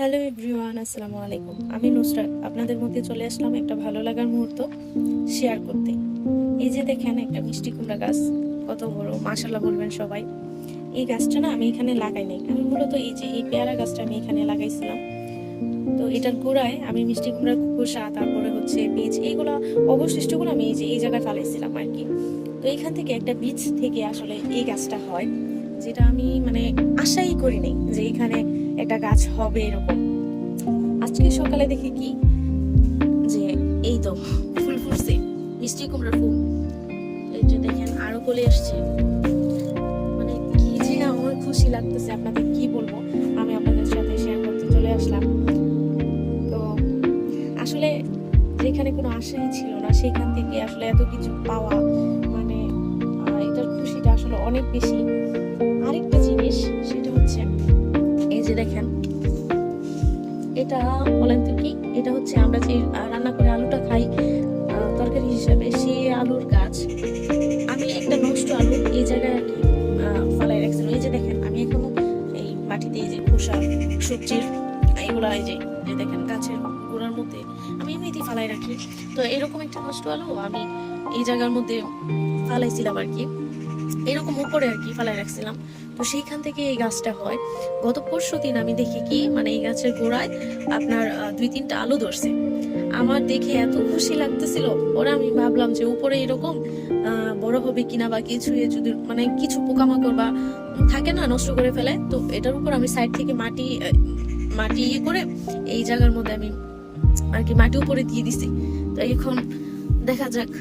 Hello everyone, আসসালামু আলাইকুম। আমি নুসরাত। আপনাদের মধ্যে চলে আসলাম একটা ভালো লাগার মুহূর্ত শেয়ার করতে। এই যে দেখেন একটা মিষ্টি কুমড়া গাছ, কত বড় মাশাল্লাহ বলবেন সবাই। এই গাছটা না আমি এখানে লাগাই নাই। আমি মূলত এই যে এই পেয়ারা গাছটা আমি এখানে লাগাইছিলাম। তো এটার গোড়ায় আমি মিষ্টি কুমড়ার খোসা, তারপরে হচ্ছে বীজ, এইগুলো অবশিষ্টগুলো আমি এই যে এই জায়গায় ফালাইছিলাম আর কি। তো এখান থেকে একটা বীজ থেকে আসলে এই গাছটা হয়, যেটা আমি মানে আশাই করিনি যে এখানে একটা গাছ হবে এরকম? আজকে সকালে দেখি কি? যে এই তো, ফুল ফুটছে, মিষ্টি কুমড়ার ফুল। এই যে দেখেন, আরও কলে আসছে। মানে কি যে আমার খুশি লাগতেছে আপনাদের, কি বলব? আমি আপনাদের সাথে শেয়ার করতে চলে আসলাম। তো আসলে যেখানে কোনো আশাই ছিল না, সেখান থেকে আসলে এত কিছু পাওয়া মানে এটার খুশিটা আসলে অনেক বেশি। আরেকটা জিনিস, সেটা হচ্ছে যে দেখেন, এটা বলেন তো কি? এটা হচ্ছে আমরা যে রান্না করে আলুটা খাই তরকারি হিসাবে সেই আলুর গাছ। আমি একটা নষ্ট আলু এই জায়গায় আর কি ফালাই রাখছিলাম এই যে দেখেন, আমি এখনও এই মাটিতে এই যে খোসা, সবজির, এগুলা এই যে দেখেন গাছের গোড়ার মধ্যে আমি এমনিতেই ফালাই রাখি। তো এরকম একটা নষ্ট আলু আমি এই জায়গার মধ্যে ফালাইছিলাম আর কি। এরকম উপরে আর কি ফেলায় রাখছিলাম। তো সেইখান থেকে এই গাছটা হয়। গত পরশু দিন আমি দেখি কি মানে এই গাছের গোড়ায় আপনার দুই তিনটা আলু ধরছে। আমার দেখে এত খুশি লাগতেছিল। পরে আমি ভাবলাম যে উপরে এরকম বড় হবে কিনা বা কিছু যদি মানে কিছু পোকামাকড় বা থাকে না নষ্ট করে ফেলে, তো এটার উপর আমি সাইড থেকে মাটি মাটি ইয়ে করে এই জায়গার মধ্যে আমি আর কি মাটি উপরে দিয়ে দিছি। তো এখন দেখা যাক।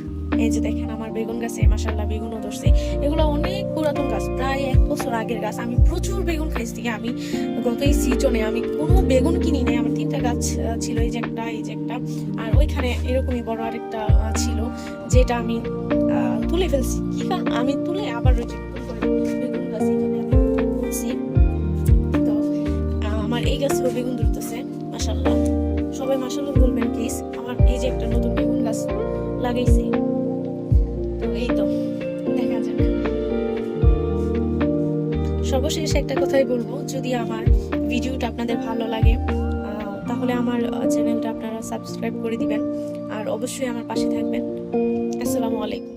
এই যে দেখেন আমার বেগুন গাছে মাসাল্লাহ বেগুনও ধরছে। এগুলো অনেক পুরাতন গাছ, প্রায় এক বছর আগের গাছ। আমি প্রচুর বেগুন খাইছি আমি গত এই সিজনে আমি কোনো বেগুন কিনি নাই। আমার তিনটা গাছ ছিল, এই যে একটা, এই যে একটা। আর ওইখানে এরকমই বড় আরেকটা ছিল, যেটা আমি তুলে ফেলছি। কি কারণ? আমি তুলে আবার বেগুন গাছ আমার এই গাছেও বেগুন ধরতেছে মাসাল্লাহ সবাই মাসাল্লাহ বলবেন প্লিজ আমার এই যে একটা নতুন বেগুন গাছ লাগাইছি। সর্বশেষ একটা কথাই বলব, যদি আমার ভিডিওটা আপনাদের ভালো লাগে তাহলে আমার চ্যানেলটা আপনারা সাবস্ক্রাইব করে দিবেন, আর অবশ্যই আমার পাশে থাকবেন। আসসালামু আলাইকুম।